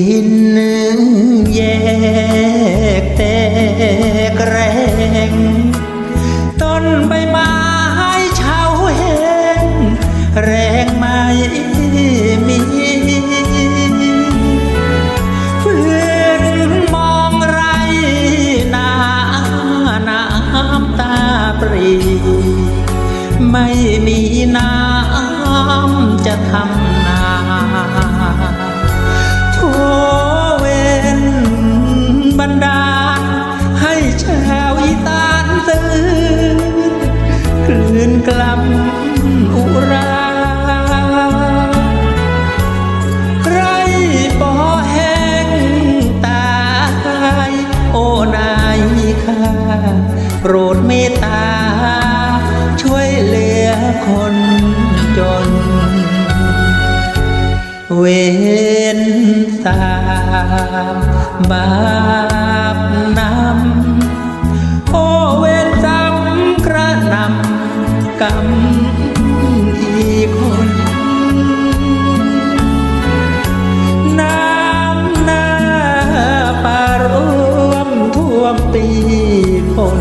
ดินึงแยกแตกแรงต้นใบไม้เฉาแห้งแรงไม่มีฟื้นมองไรนาน้ำตาปรีไม่มีน้ำจะทำ นกล้ำอุราไรปอแห้งตายโอ้นายข้าโปรดเมตตา ช่วยเหลือคนจน เวนตามบาปนำ กรรมอีกคนน้ำหน้าปารวมท่วมตีฝน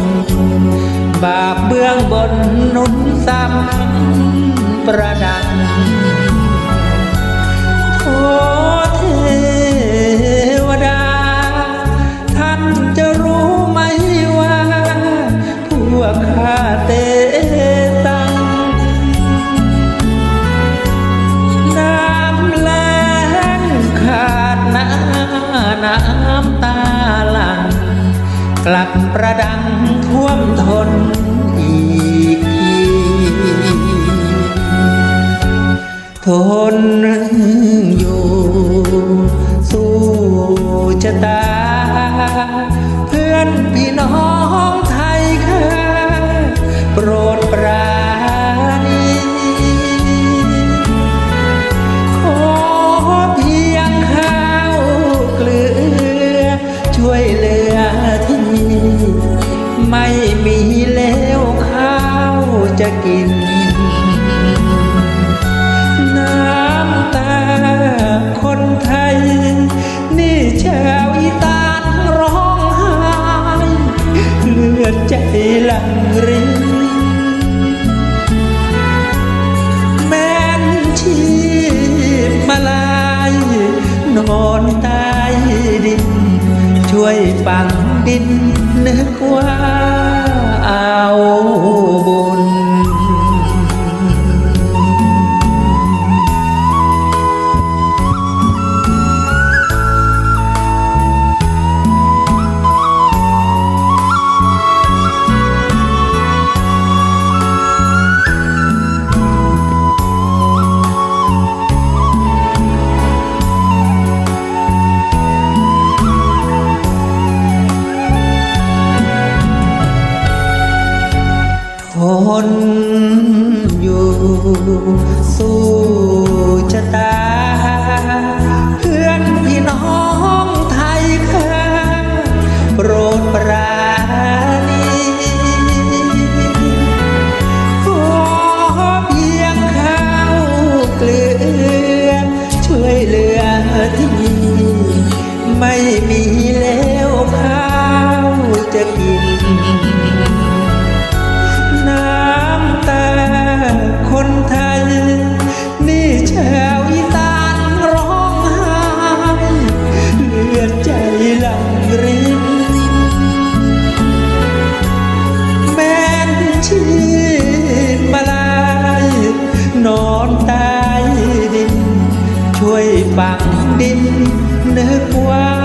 บาปเบื้องบนนุนซ้ำประดัง บประดังท่วมทนอีกทีทนอยู่ สู้ชะตา กิน น้ำตาคนไทย นี่ชาวอีตานร้องไห้เลือดใจลังรินแม้นชีพมาลายนอนใต้ดิน ช่วยฝังดินนึกว่าเอา นอยู่ สู้ชะตา เพื่อนพี่น้องไทยค่ะโปรดปราณีขอเพียงข้าวเกลือ ช่วยเหลือที่นี่ไม่มีแล้วข้าวจะกิน ฝังดินนึกว่า